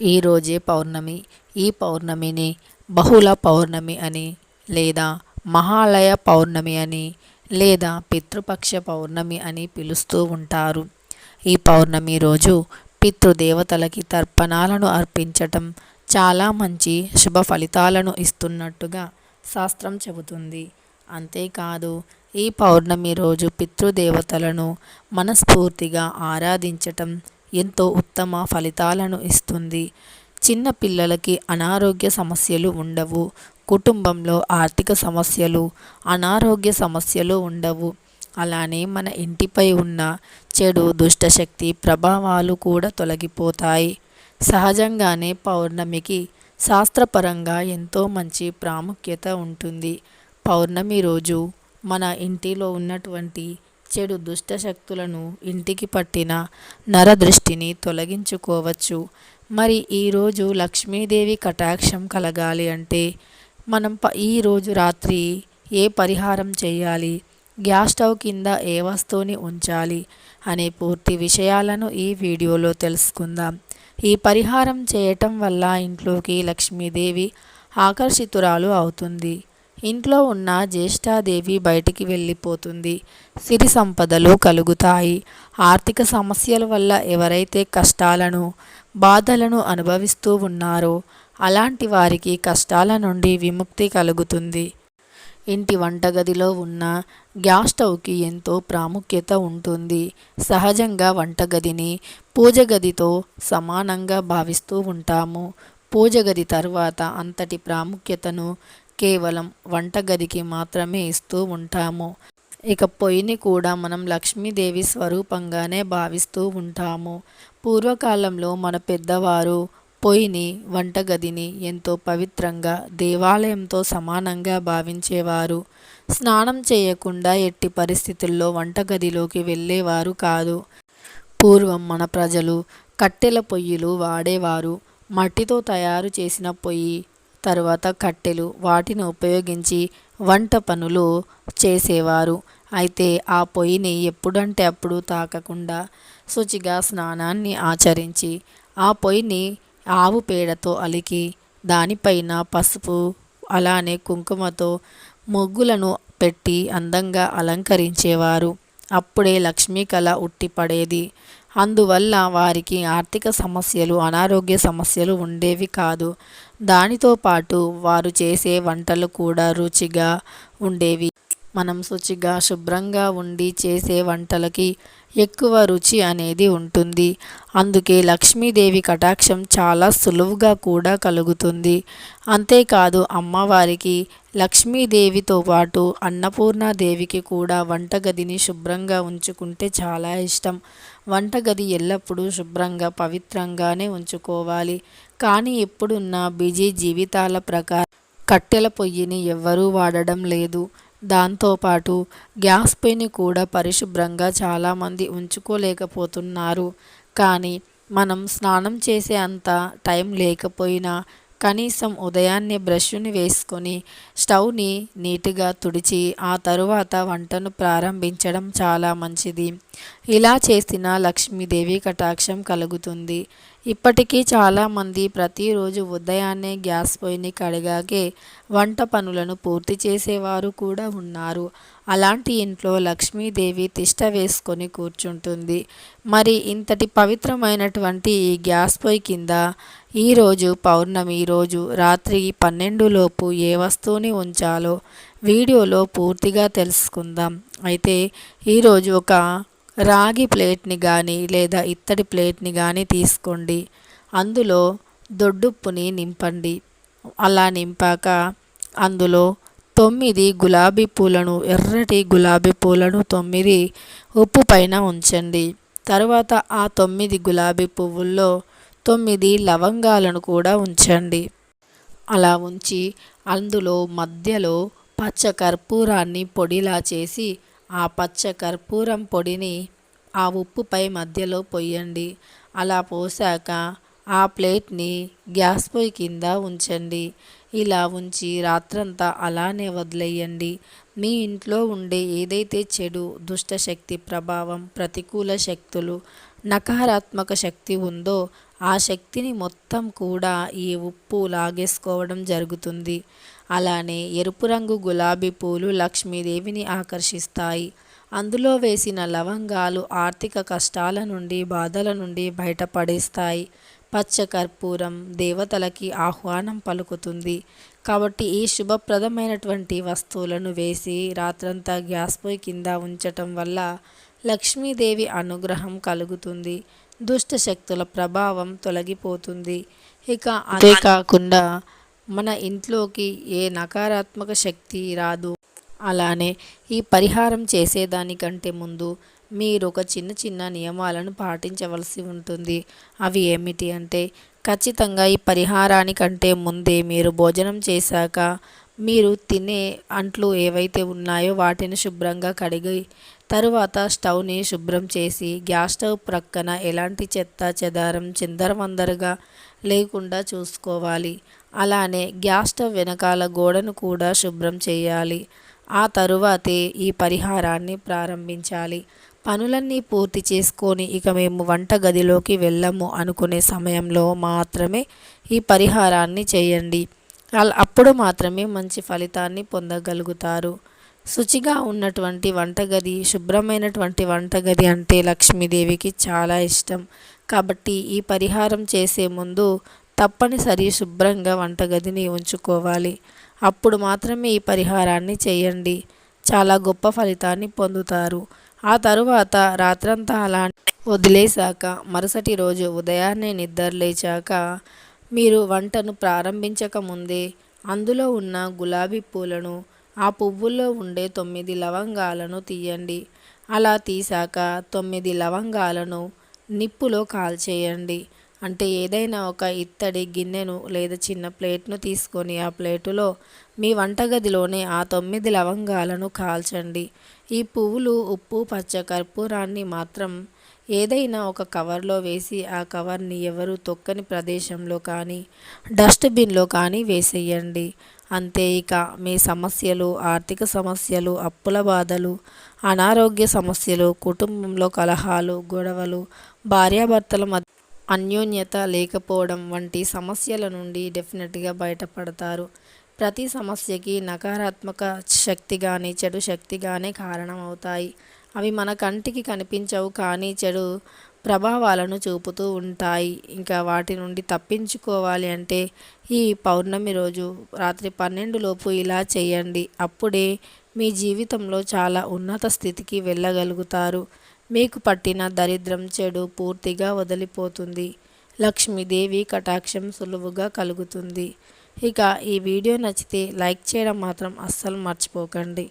ఈరోజే పౌర్ణమి ఈ పౌర్ణమిని బహుళ పౌర్ణమి అని లేదా మహాలయ పౌర్ణమి అని లేదా పితృపక్ష పౌర్ణమి అని పిలుస్తూ ఉంటారు. ఈ పౌర్ణమి రోజు పితృదేవతలకి తర్పణాలను అర్పించటం చాలా మంచి శుభ ఫలితాలను ఇస్తున్నట్టుగా శాస్త్రం చెబుతుంది. అంతేకాదు ఈ పౌర్ణమి రోజు పితృదేవతలను మనస్ఫూర్తిగా ఆరాధించటం ఎంతో ఉత్తమ ఫలితాలను ఇస్తుంది. చిన్న పిల్లలకి అనారోగ్య సమస్యలు ఉండవు. కుటుంబంలో ఆర్థిక సమస్యలు అనారోగ్య సమస్యలు ఉండవు. అలానే మన ఇంటిపై ఉన్న చెడు దుష్టశక్తి ప్రభావాలు కూడా తొలగిపోతాయి. సహజంగానే పౌర్ణమికి శాస్త్రపరంగా ఎంతో మంచి ప్రాముఖ్యత ఉంటుంది. పౌర్ణమి రోజు మన ఇంటిలో ఉన్నటువంటి చెడు దుష్టశక్తులను ఇంటికి పట్టిన నరదృష్టిని తొలగించుకోవచ్చు. మరి ఈరోజు లక్ష్మీదేవి కటాక్షం కలగాలి అంటే మనం ప ఈరోజు రాత్రి ఏ పరిహారం చేయాలి? గ్యాస్ స్టవ్ కింద ఏ వస్తువుని ఉంచాలి? అనే పూర్తి విషయాలను ఈ వీడియోలో తెలుసుకుందాం. ఈ పరిహారం చేయటం వల్ల ఇంట్లోకి లక్ష్మీదేవి ఆకర్షితురాలు అవుతుంది. ఇంట్లో ఉన్న జ్యేష్ఠాదేవి బయటికి వెళ్ళిపోతుంది. సిరి సంపదలు కలుగుతాయి. ఆర్థిక సమస్యల వల్ల ఎవరైతే కష్టాలను బాధలను అనుభవిస్తూ ఉన్నారో అలాంటి వారికి కష్టాల నుండి విముక్తి కలుగుతుంది. ఇంటి వంటగదిలో ఉన్న గ్యాస్ స్టవ్కి ఎంతో ప్రాముఖ్యత ఉంటుంది. సహజంగా వంటగదిని పూజ గదితో సమానంగా భావిస్తూ ఉంటాము. పూజ గది తర్వాత అంతటి ప్రాముఖ్యతను కేవలం వంటగదికి మాత్రమే ఇస్తూ ఉంటాము. ఇక పొయ్యిని కూడా మనం లక్ష్మీదేవి స్వరూపంగానే భావిస్తూ ఉంటాము. పూర్వకాలంలో మన పెద్దవారు పొయ్యిని వంటగదిని ఎంతో పవిత్రంగా దేవాలయంతో సమానంగా భావించేవారు. స్నానం చేయకుండా ఎట్టి పరిస్థితుల్లో వంటగదిలోకి వెళ్ళేవారు కాదు. పూర్వం మన ప్రజలు కట్టెల పొయ్యిలు వాడేవారు. మట్టితో తయారు చేసిన పొయ్యి తరువాత కట్టెలు వాటిని ఉపయోగించి వంట పనులు చేసేవారు. అయితే ఆ పొయ్యిని ఎప్పుడంటే అప్పుడు తాకకుండా శుచిగా స్నానాన్ని ఆచరించి ఆ పొయ్యిని ఆవు పేడతో అలికి దానిపైన పసుపు అలానే కుంకుమతో ముగ్గులను పెట్టి అందంగా అలంకరించేవారు. అప్పుడే లక్ష్మీ కళ ఉట్టిపడేది అందువల్ల వారికి ఆర్థిక సమస్యలు అనారోగ్య సమస్యలు ఉండేవి కాదు. దానితో పాటు వారు చేసే వంటలు కూడా రుచిగా ఉండేవి. మనం శుచిగా శుభ్రంగా ఉండి చేసే వంటలకి ఎక్కువ రుచి అనేది ఉంటుంది. అందుకే లక్ష్మీదేవి కటాక్షం చాలా సులువుగా కూడా కలుగుతుంది. అంతేకాదు అమ్మవారికి లక్ష్మీదేవితో పాటు అన్నపూర్ణాదేవికి కూడా వంటగదిని శుభ్రంగా ఉంచుకుంటే చాలా ఇష్టం. వంటగది ఎల్లప్పుడూ శుభ్రంగా పవిత్రంగానే ఉంచుకోవాలి. కానీ ఎప్పుడున్న బిజీ జీవితాల ప్రకారం కట్టెల పొయ్యిని ఎవ్వరూ వాడడం లేదు. దాంతోపాటు గ్యాస్ పొయ్యిని కూడా పరిశుభ్రంగా చాలామంది ఉంచుకోలేకపోతున్నారు. కానీ మనం స్నానం చేసే అంత టైం లేకపోయినా కనీసం ఉదయాన్నే బ్రష్ని వేసుకొని స్టవ్ని నీట్గా తుడిచి ఆ తరువాత వంటను ప్రారంభించడం చాలా మంచిది. ఇలా చేసిన లక్ష్మీదేవి కటాక్షం కలుగుతుంది. ఇప్పటికీ చాలామంది ప్రతిరోజు ఉదయాన్నే గ్యాస్ పొయ్యిని కడిగాకే వంట పనులను పూర్తి చేసేవారు కూడా ఉన్నారు. అలాంటి ఇంట్లో లక్ష్మీదేవి తిష్ట వేసుకొని కూర్చుంటుంది. మరి ఇంతటి పవిత్రమైనటువంటి ఈ గ్యాస్ పొయ్యి కింద ఈరోజు పౌర్ణమి రోజు రాత్రి పన్నెండులోపు ఏ వస్తువుని ఉంచాలో వీడియోలో పూర్తిగా తెలుసుకుందాం. అయితే ఈరోజు ఒక రాగి ప్లేట్ని కానీ లేదా ఇత్తడి ప్లేట్ని కానీ తీసుకోండి. అందులో దొడ్డుప్పుని నింపండి. అలా నింపాక అందులో తొమ్మిది గులాబీ పూలను ఎర్రటి గులాబీ పూలను తొమ్మిది ఉప్పు పైన ఉంచండి. తర్వాత ఆ తొమ్మిది గులాబీ పువ్వుల్లో తొమ్మిది లవంగాలను కూడా ఉంచండి. అలా ఉంచి అందులో మధ్యలో పచ్చ కర్పూరాన్ని పొడిలా చేసి ఆ పచ్చ కర్పూరం పొడిని ఆ ఉప్పుపై మధ్యలో పొయ్యండి. అలా పోసాక ఆ ప్లేట్ని గ్యాస్ పొయ్యి కింద ఉంచండి. ఇలా ఉంచి రాత్రంతా అలానే వదిలేయండి. మీ ఇంట్లో ఉండే ఏదైతే చెడు దుష్టశక్తి ప్రభావం ప్రతికూల శక్తులు నకారాత్మక శక్తి ఉందో ఆ శక్తిని మొత్తం కూడా ఈ ఉప్పు లాగేసుకోవడం జరుగుతుంది. అలానే ఎరుపు రంగు గులాబీ పూలు లక్ష్మీదేవిని ఆకర్షిస్తాయి. అందులో వేసిన లవంగాలు ఆర్థిక కష్టాల నుండి బాధల నుండి బయటపడేస్తాయి. పచ్చ కర్పూరం దేవతలకి ఆహ్వానం పలుకుతుంది. కాబట్టి ఈ శుభప్రదమైనటువంటి వస్తువులను వేసి రాత్రంతా గ్యాస్ పొయ్యి కింద ఉంచటం వల్ల లక్ష్మీదేవి అనుగ్రహం కలుగుతుంది. దుష్ట శక్తుల ప్రభావం తొలగిపోతుంది. ఇక అంతేకాకుండా మన ఇంట్లోకి ఏ నకారాత్మక శక్తి రాదు. అలానే ఈ పరిహారం చేసేదానికంటే ముందు మీరు ఒక చిన్న చిన్న నియమాలను పాటించవలసి ఉంటుంది. అవి ఏమిటి అంటే ఖచ్చితంగా ఈ పరిహారానికంటే ముందే మీరు భోజనం చేశాక మీరు తినే అంట్లు ఏవైతే ఉన్నాయో వాటిని శుభ్రంగా కడిగి తరువాత స్టవ్ని శుభ్రం చేసి గ్యాస్ స్టవ్ ప్రక్కన ఎలాంటి చెత్త చెదారం చిందరవందరగా లేకుండా చూసుకోవాలి. అలానే గ్యాస్ స్టవ్ వెనకాల గోడను కూడా శుభ్రం చేయాలి. ఆ తరువాతే ఈ పరిహారాన్ని ప్రారంభించాలి. పనులన్నీ పూర్తి చేసుకొని ఇక మేము వంట గదిలోకి వెళ్ళము అనుకునే సమయంలో మాత్రమే ఈ పరిహారాన్ని చేయండి. అప్పుడు మాత్రమే మంచి ఫలితాన్ని పొందగలుగుతారు. శుచిగా ఉన్నటువంటి వంటగది శుభ్రమైనటువంటి వంటగది అంటే లక్ష్మీదేవికి చాలా ఇష్టం. కాబట్టి ఈ పరిహారం చేసే ముందు తప్పనిసరి శుభ్రంగా వంటగదిని ఉంచుకోవాలి. అప్పుడు మాత్రమే ఈ పరిహారాన్ని చేయండి. చాలా గొప్ప ఫలితాన్ని పొందుతారు. ఆ తరువాత రాత్రంతా అలా వదిలేశాక మరుసటి రోజు ఉదయాన్నే నిద్ర లేచాక మీరు వంటను ప్రారంభించక ముందే అందులో ఉన్న గులాబీ పూలను ఆ పువ్వుల్లో ఉండే తొమ్మిది లవంగాలను తీయండి. అలా తీసాక తొమ్మిది లవంగాలను నిప్పులో కాల్చేయండి. అంటే ఏదైనా ఒక ఇత్తడి గిన్నెను లేదా చిన్న ప్లేట్ను తీసుకొని ఆ ప్లేటులో మీ వంటగదిలోనే ఆ తొమ్మిది లవంగాలను కాల్చండి. ఈ పువ్వులు ఉప్పు పచ్చ కర్పూరాన్ని మాత్రం ఏదైనా ఒక కవర్లో వేసి ఆ కవర్ని ఎవరు తొక్కని ప్రదేశంలో కానీ డస్ట్బిన్లో కానీ వేసేయండి. అంతే ఇక మీ సమస్యలు ఆర్థిక సమస్యలు అప్పుల బాధలు అనారోగ్య సమస్యలు కుటుంబంలో కలహాలు గొడవలు భార్యాభర్తల మధ్య అన్యోన్యత లేకపోవడం వంటి సమస్యల నుండి డెఫినెట్గా బయటపడతారు. ప్రతి సమస్యకి నకారాత్మక శక్తి కానీ చెడు శక్తి కానీ కారణమవుతాయి. అవి మన కంటికి కనిపించవు కానీ చెడు ప్రభావాలను చూపుతూ ఉంటాయి. ఇంకా వాటి నుండి తప్పించుకోవాలి అంటే ఈ పౌర్ణమి రోజు రాత్రి పన్నెండు లోపు ఇలా చేయండి. అప్పుడే మీ జీవితంలో చాలా ఉన్నత స్థితికి వెళ్ళగలుగుతారు. మీకు పట్టిన దరిద్రం చెడు పూర్తిగా వదిలిపోతుంది. లక్ష్మీదేవి కటాక్షం సులువుగా కలుగుతుంది. ఇక ఈ వీడియో నచ్చితే లైక్ చేయడం మాత్రం అస్సలు మర్చిపోకండి.